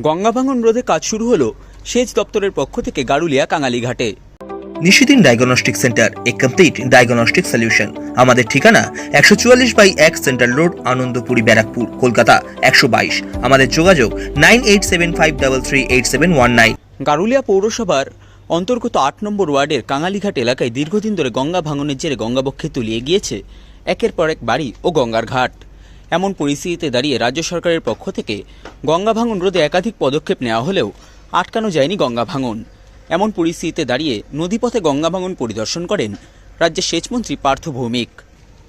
গঙ্গা ভাঙন রোধে কাজ শুরু হলো সেচ দপ্তরের পক্ষ থেকে গারুলিয়া কাঙালিঘাটে। নিশিদিন ডায়াগনস্টিক সেন্টার এ কমপ্লিট ডায়াগনস্টিক সলিউশন। আমাদের ঠিকানা একশো চুয়াল্লিশ বাই এক সেন্ট্রাল রোড আনন্দপুরি ব্যারাকপুর কলকাতা একশো বাইশ। আমাদের যোগাযোগ nine eight seven five double three eight seven one nine. Garulia পৌরসভার অন্তর্গত আট নম্বর ওয়ার্ডের কাঙালিঘাট এলাকায় দীর্ঘদিন ধরে গঙ্গা ভাঙনের জেরে গঙ্গাবক্ষে তলিয়ে গিয়েছে। একের পর এক বাড়ি ও গঙ্গার ঘাট। এমন পরিস্থিতিতে দাঁড়িয়ে রাজ্য সরকারের পক্ষ থেকে গঙ্গা ভাঙন রোধে একাধিক পদক্ষেপ নেওয়া হলেও আটকানো যায়নি গঙ্গা ভাঙন। এমন পরিস্থিতিতে দাঁড়িয়ে নদীপথে গঙ্গা ভাঙন পরিদর্শন করেন রাজ্যের সেচমন্ত্রী পার্থ ভৌমিক।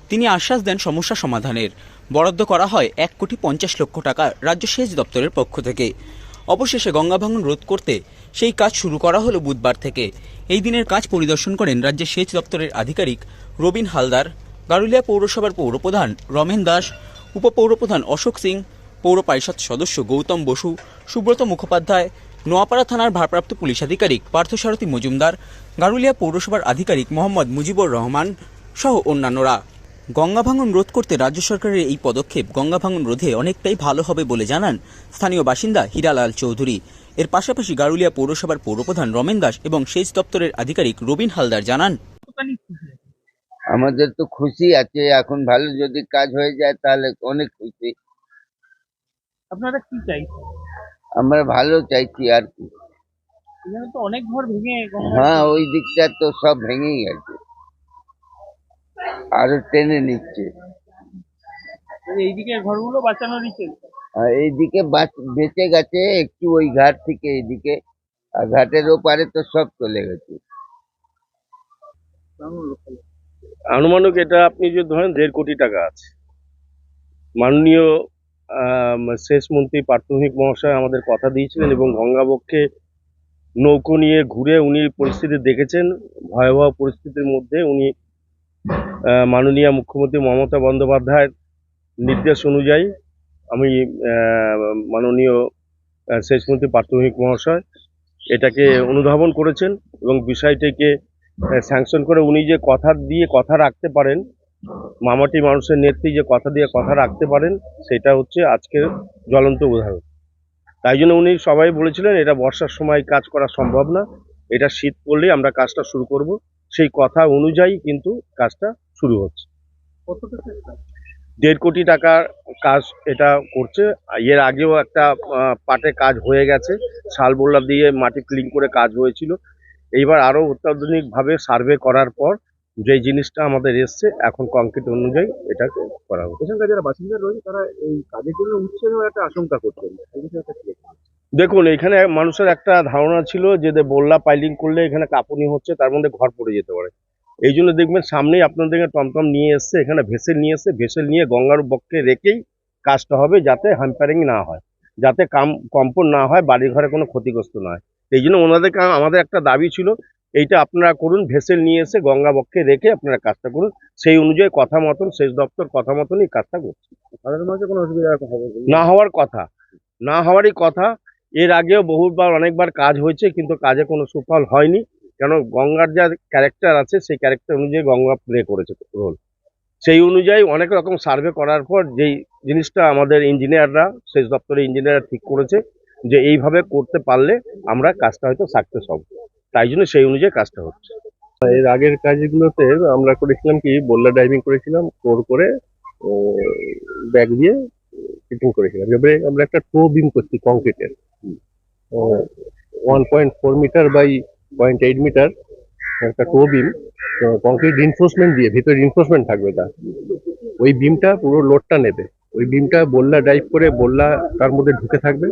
তিনি আশ্বাস দেন সমস্যা সমাধানের। বরাদ্দ করা হয় এক কোটি পঞ্চাশ লক্ষ টাকা রাজ্য সেচ দপ্তরের পক্ষ থেকে। অবশেষে গঙ্গা ভাঙন রোধ করতে সেই কাজ শুরু করা হলো বুধবার থেকে। এই দিনের কাজ পরিদর্শন করেন রাজ্যের সেচ দপ্তরের আধিকারিক রবিন হালদার, গারুলিয়া পৌরসভার পৌরপ্রধান রমেন দাস উপপৌরপ্রধান অশোক সিং, পৌর পরিষদ সদস্য গৌতম বসু, সুব্রত মুখোপাধ্যায়, নোয়াপাড়া থানার ভারপ্রাপ্ত পুলিশ আধিকারিক পার্থসারথী মজুমদার, গারুলিয়া পৌরসভার আধিকারিক মোহাম্মদ মুজিবুর রহমান সহ অন্যান্যরা। গঙ্গা ভাঙন রোধ করতে রাজ্য সরকারের এই পদক্ষেপ গঙ্গা ভাঙন রোধে অনেকটাই ভালো হবে বলে জানান স্থানীয় বাসিন্দা হীরালাল চৌধুরী। এর পাশাপাশি গারুলিয়া পৌরসভার পৌরপ্রধান রমেন দাস এবং সেচ দপ্তরের আধিকারিক রবিন হালদার জানান আমাদের তো খুশি আছে এখন ভালো যদি কাজ হয়ে যায় তাহলে অনেক খুশি। আপনারা কি চাইছেন আমরা ভালো চাইছি আর কি। এখানে তো অনেক ঘর ভেঙে হ্যাঁ ওই দিকটা তো সব ভেঙেই গেছে। আরও টেনে নিচ্ছে। এইদিকে ঘরগুলো বাঁচানোরই চলছে আর এইদিকে বাঁচ- বেঁচে গেছে একটু ওই ঘাট থেকে এইদিকে। আর ঘাটের ওপারে তো সব চলে গেছে। আনুমানিক এটা আপনি যদি ধরেন দেড় কোটি টাকা আছে। মাননীয় সেচ মন্ত্রী প্রাথমিক মহাশয় আমাদের কথা দিয়েছিলেন এবং গঙ্গাবক্ষে নৌকো নিয়ে ঘুরে উনি পরিস্থিতি দেখেছেন ভয়াবহ পরিস্থিতির মধ্যে উনি মাননীয় মুখ্যমন্ত্রী মমতা বন্দ্যোপাধ্যায়ের নির্দেশ অনুযায়ী আমি মাননীয় আহ, সেচমন্ত্রী প্রাথমিক মহাশয় এটাকে অনুধাবন করেছেন এবং বিষয়টিকে স্যাংশন করে উনি যে কথা দিয়ে কথা রাখতে পারেন মামাটি মানুষের নেত্রী যে কথা দিয়ে কথা রাখতে পারেন সেটা হচ্ছে আজকের জ্বলন্ত উদাহরণ। তাই জন্য উনি সবাই বলেছিলেন এটা বর্ষার সময় কাজ করা সম্ভব না এটা শীত পড়লেই আমরা কাজটা শুরু করব। সেই কথা অনুযায়ী কিন্তু কাজটা শুরু হচ্ছে। দেড় কোটি টাকার কাজ এটা করছে এর আগেও একটা পাটে কাজ হয়ে গেছে শাল বোল্লা দিয়ে মাটি ক্লিন করে কাজ হয়েছিল। এইবার আরও অত্যাধুনিকভাবে সার্ভে করার পর যে জিনিসটা আমাদের এসছে এখন কংক্রিট অনুযায়ী এটাকে করা হচ্ছে। এখানকার যারা বাসিন্দা রয়েছে তারা এই কাজের জন্য উচ্ছেদ একটা আশঙ্কা করছেন। দেখুন এখানে মানুষের একটা ধারণা ছিল যে দে- বল্লা পাইলিং করলে এখানে কাঁপুনি হচ্ছে তার মধ্যে ঘর পড়ে যেতে পারে। এই জন্য দেখবেন সামনেই আপনাদের টমটম নিয়ে এসছে এখানে ভেসেল নিয়ে এসছে ভেসেল নিয়ে গঙ্গার বক্ষে রেখেই কাজটা হবে যাতে হ্যাম্পারিং না হয় যাতে কাম কম্পন না হয় বাড়ি ঘরে কোনো ক্ষতিগ্রস্ত না হয়। এই জন্য ওনাদেরকে আমাদের একটা দাবি ছিল এইটা আপনারা করুন ভেসেল নিয়ে এসে গঙ্গা বক্ষে রেখে আপনারা কাজটা করুন। সেই অনুযায়ী কথা মতন সেচ দপ্তর কথা মতনই কাজটা করছে। কোনো অসুবিধা। না হওয়ার কথা না হওয়ারই কথা। এর আগেও বহুবার অনেকবার কাজ হয়েছে কিন্তু কাজে কোনো সুফল হয়নি। কেন গঙ্গার যা ক্যারেক্টার আছে সেই ক্যারেক্টার অনুযায়ী গঙ্গা প্লে করেছে রোল। সেই অনুযায়ী অনেক রকম সার্ভে করার পর যেই জিনিসটা আমাদের ইঞ্জিনিয়াররা সেচ দপ্তরের ইঞ্জিনিয়াররা ঠিক করেছে যে এইভাবে করতে পারলে আমরা কাজটা হয়তো সাকসেস হব। তাই জন্য সেই অনুযায়ী কাজটা হচ্ছে। এর আগের কাজগুলোতে আমরা করেছিলাম কি, বল্লা ড্রাইভিং করেছিলাম কোর করে ব্যাগ দিয়ে ফিটিং করেছিলাম। এবারে আমরা একটা টো বিম করছি কংক্রিটের one point four metre by point eight metre একটা টো বিম কংক্রিট রিনফোর্সমেন্ট দিয়ে, ভিতরে রিনফোর্সমেন্ট থাকবে তা ওই বিমটা পুরো লোডটা নেবে। ওই বিমটা বললা ড্রাইভ করে বল্লা তার মধ্যে ঢুকে থাকবে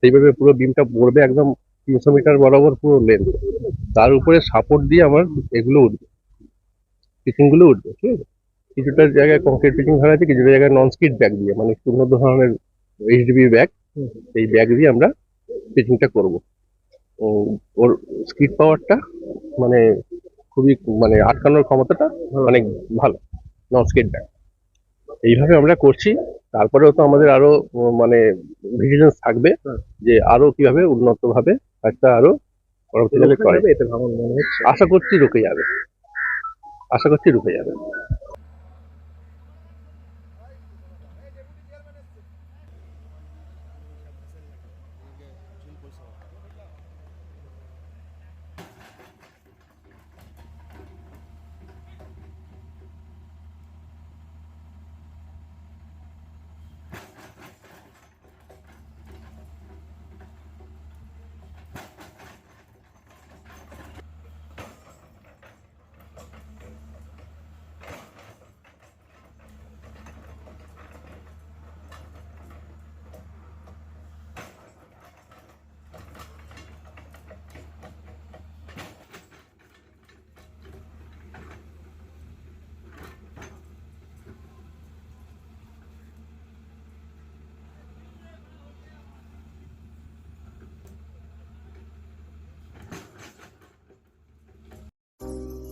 সেইভাবে পুরো বিমটা পড়বে একদম তিনশো মিটার বরাবর পুরো লেন্থ তার উপরে সাপোর্ট দিয়ে আমার এগুলো উঠবে। পিচিংগুলো উঠবে ঠিক আছে? কিছুটা জায়গায় কংক্রিট পিচিং ধরা আছে কিছুটা জায়গায় নন স্কিড ব্যাগ দিয়ে মানে উন্নত ধরনের এইচডিবি ব্যাগ এই ব্যাগ দিয়ে আমরা পিচিংটা করব। ওর স্কিড পাওয়ারটা মানে খুবই মানে আটকানোর ক্ষমতাটা অনেক ভালো নন স্কিড ব্যাগ এইভাবে আমরা করছি। তারপরেও তো আমাদের আরও মানে ভিজিলেন্স থাকবে যে আরও কীভাবে উন্নত ভাবে একটা আরও পরবর্তীকালে আশা করছি রুখে যাবে। আশা করছি রুখে যাবে।